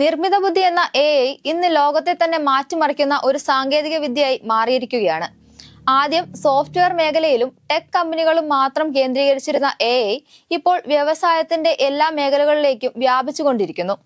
നിർമ്മിത ബുദ്ധി എന്ന എ ഐ ഇന്ന് ലോകത്തെ തന്നെ മാറ്റിമറിക്കുന്ന ഒരു സാങ്കേതിക വിദ്യയായി മാറിയിരിക്കുകയാണ്. ആദ്യം സോഫ്റ്റ്വെയർ മേഖലയിലും ടെക് കമ്പനികളും മാത്രം കേന്ദ്രീകരിച്ചിരുന്ന എ ഐ ഇപ്പോൾ വ്യവസായത്തിന്റെ എല്ലാ മേഖലകളിലേക്കും വ്യാപിച്ചുകൊണ്ടിരിക്കുന്നു.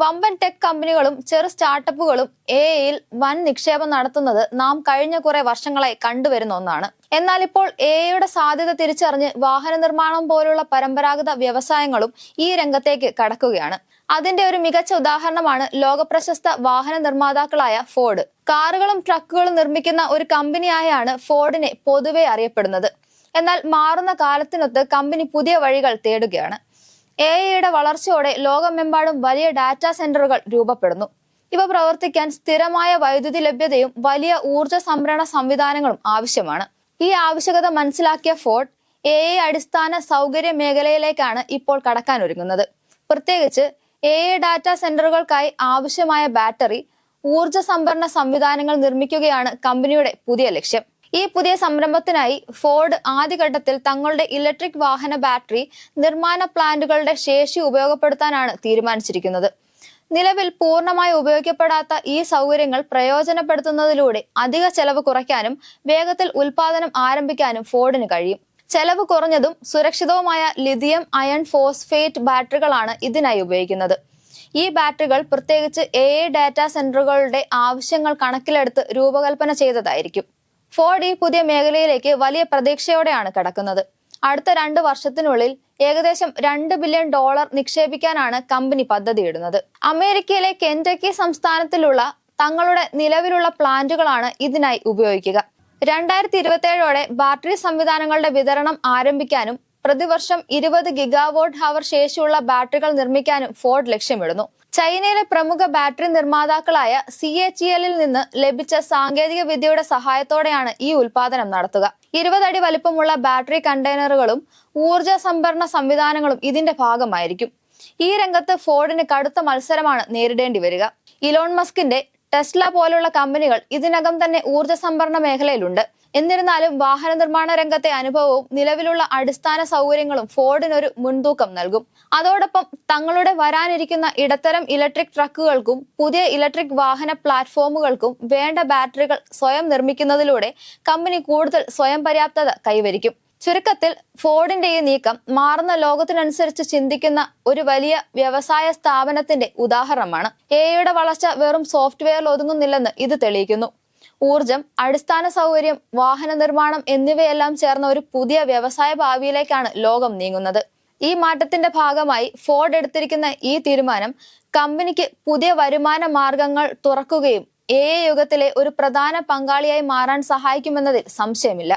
വമ്പൻ ടെക് കമ്പനികളും ചെറു സ്റ്റാർട്ടപ്പുകളും എ ഐയിൽ വൻ നിക്ഷേപം നടത്തുന്നത് നാം കഴിഞ്ഞ കുറെ വർഷങ്ങളായി കണ്ടുവരുന്ന ഒന്നാണ്. എന്നാൽ ഇപ്പോൾ എ ഐയുടെ സാധ്യത തിരിച്ചറിഞ്ഞ് വാഹന നിർമ്മാണം പോലുള്ള പരമ്പരാഗത വ്യവസായങ്ങളും ഈ രംഗത്തേക്ക് കടക്കുകയാണ്. അതിന്റെ ഒരു മികച്ച ഉദാഹരണമാണ് ലോകപ്രശസ്ത വാഹന നിർമ്മാതാക്കളായ ഫോർഡ് കാറുകളും ട്രക്കുകളും നിർമ്മിക്കുന്ന ഒരു കമ്പനിയായാണ് ഫോർഡിനെ പൊതുവെ അറിയപ്പെടുന്നത്. എന്നാൽ മാറുന്ന കാലത്തിനൊത്ത് കമ്പനി പുതിയ വഴികൾ തേടുകയാണ്. എ ഐയുടെ വളർച്ചയോടെ ലോകമെമ്പാടും വലിയ ഡാറ്റാ സെന്ററുകൾ രൂപപ്പെടുന്നു. ഇവ പ്രവർത്തിക്കാൻ സ്ഥിരമായ വൈദ്യുതി ലഭ്യതയും വലിയ ഊർജ സംഭരണ സംവിധാനങ്ങളും ആവശ്യമാണ്. ഈ ആവശ്യകത മനസ്സിലാക്കിയ ഫോർട്ട് എ ഐ അടിസ്ഥാന സൗകര്യ മേഖലയിലേക്കാണ് ഇപ്പോൾ കടക്കാൻ ഒരുങ്ങുന്നത് പ്രത്യേകിച്ച് എ ഐ ഡാറ്റാ സെന്ററുകൾക്കായി ആവശ്യമായ ബാറ്ററി ഊർജ സംഭരണ സംവിധാനങ്ങൾ നിർമ്മിക്കുകയാണ് കമ്പനിയുടെ പുതിയ ലക്ഷ്യം. ഈ പുതിയ സംരംഭത്തിനായി ഫോർഡ് ആദ്യഘട്ടത്തിൽ തങ്ങളുടെ ഇലക്ട്രിക് വാഹന ബാറ്ററി നിർമ്മാണ പ്ലാന്റുകളുടെ ശേഷി ഉപയോഗപ്പെടുത്താനാണ് തീരുമാനിച്ചിരിക്കുന്നത്. നിലവിൽ പൂർണമായി ഉപയോഗിക്കപ്പെടാത്ത ഈ സൗകര്യങ്ങൾ പ്രയോജനപ്പെടുത്തുന്നതിലൂടെ അധിക ചെലവ് കുറയ്ക്കാനും വേഗത്തിൽ ഉൽപാദനം ആരംഭിക്കാനും ഫോർഡിന് കഴിയും. ചെലവ് കുറഞ്ഞതും സുരക്ഷിതവുമായ ലിഥിയം അയൺ ഫോസ്ഫേറ്റ് ബാറ്ററികളാണ് ഇതിനായി ഉപയോഗിക്കുന്നത്. ഈ ബാറ്ററികൾ പ്രത്യേകിച്ച് എ ഡാറ്റാ സെന്ററുകളുടെ ആവശ്യങ്ങൾ കണക്കിലെടുത്ത് രൂപകൽപ്പന ചെയ്തതായിരിക്കും. ഫോർഡ് ഈ പുതിയ മേഖലയിലേക്ക് വലിയ പ്രതീക്ഷയോടെയാണ് കടക്കുന്നത്. അടുത്ത രണ്ട് വർഷത്തിനുള്ളിൽ ഏകദേശം രണ്ട് ബില്യൺ ഡോളർ നിക്ഷേപിക്കാനാണ് കമ്പനി പദ്ധതിയിടുന്നത്. അമേരിക്കയിലെ കെന്റക്കി സംസ്ഥാനത്തിലുള്ള തങ്ങളുടെ നിലവിലുള്ള പ്ലാന്റുകളാണ് ഇതിനായി ഉപയോഗിക്കുക. രണ്ടായിരത്തി ഇരുപത്തിയേഴോടെ ബാറ്ററി സംവിധാനങ്ങളുടെ വിതരണം ആരംഭിക്കാനും പ്രതിവർഷം ഇരുപത് ഗിഗാവോട്ട് ഹവർ ശേഷിയുള്ള ബാറ്ററികൾ നിർമ്മിക്കാനും ഫോർഡ് ലക്ഷ്യമിടുന്നു. ചൈനയിലെ പ്രമുഖ ബാറ്ററി നിർമ്മാതാക്കളായ സി എച്ച് എല്ലിൽ നിന്ന് ലഭിച്ച സാങ്കേതിക വിദ്യയുടെ സഹായത്തോടെയാണ് ഈ ഉൽപാദനം നടത്തുക. ഇരുപതടി വലിപ്പമുള്ള ബാറ്ററി കണ്ടെയ്നറുകളും ഊർജ സംഭരണ സംവിധാനങ്ങളും ഇതിന്റെ ഭാഗമായിരിക്കും. ഈ രംഗത്ത് ഫോർഡിന് കടുത്ത മത്സരമാണ് നേരിടേണ്ടി വരിക. ഇലോൺ മസ്കിന്റെ ടെസ്ല പോലുള്ള കമ്പനികൾ ഇതിനകം തന്നെ ഊർജ സംഭരണ മേഖലയിലുണ്ട്. എന്നിരുന്നാലും വാഹന നിർമ്മാണ രംഗത്തെ അനുഭവവും നിലവിലുള്ള അടിസ്ഥാന സൗകര്യങ്ങളും ഫോർഡിനൊരു മുൻതൂക്കം നൽകും. അതോടൊപ്പം തങ്ങളുടെ വരാനിരിക്കുന്ന ഇടത്തരം ഇലക്ട്രിക് ട്രക്കുകൾക്കും പുതിയ ഇലക്ട്രിക് വാഹന പ്ലാറ്റ്ഫോമുകൾക്കും വേണ്ട ബാറ്ററികൾ സ്വയം നിർമ്മിക്കുന്നതിലൂടെ കമ്പനി കൂടുതൽ സ്വയം പര്യാപ്തത കൈവരിക്കും. ചുരുക്കത്തിൽ ഫോർഡിന്റെ ഈ നീക്കം മാറുന്ന ലോകത്തിനനുസരിച്ച് ചിന്തിക്കുന്ന ഒരു വലിയ വ്യവസായ സ്ഥാപനത്തിന്റെ ഉദാഹരണമാണ്. എയുടെ വളർച്ച വെറും സോഫ്റ്റ്വെയറിൽ ഒതുങ്ങുന്നില്ലെന്ന് ഇത് തെളിയിക്കുന്നു. ഊർജം അടിസ്ഥാന സൗകര്യം വാഹന നിർമ്മാണം എന്നിവയെല്ലാം ചേർന്ന ഒരു പുതിയ വ്യവസായ ഭാവിയിലേക്കാണ് ലോകം നീങ്ങുന്നത്. ഈ മാറ്റത്തിന്റെ ഭാഗമായി ഫോർഡ് എടുത്തിരിക്കുന്ന ഈ തീരുമാനം കമ്പനിക്ക് പുതിയ വരുമാന മാർഗങ്ങൾ തുറക്കുകയും എ യുഗത്തിലെ ഒരു പ്രധാന പങ്കാളിയായി മാറാൻ സഹായിക്കുമെന്നതിൽ സംശയമില്ല.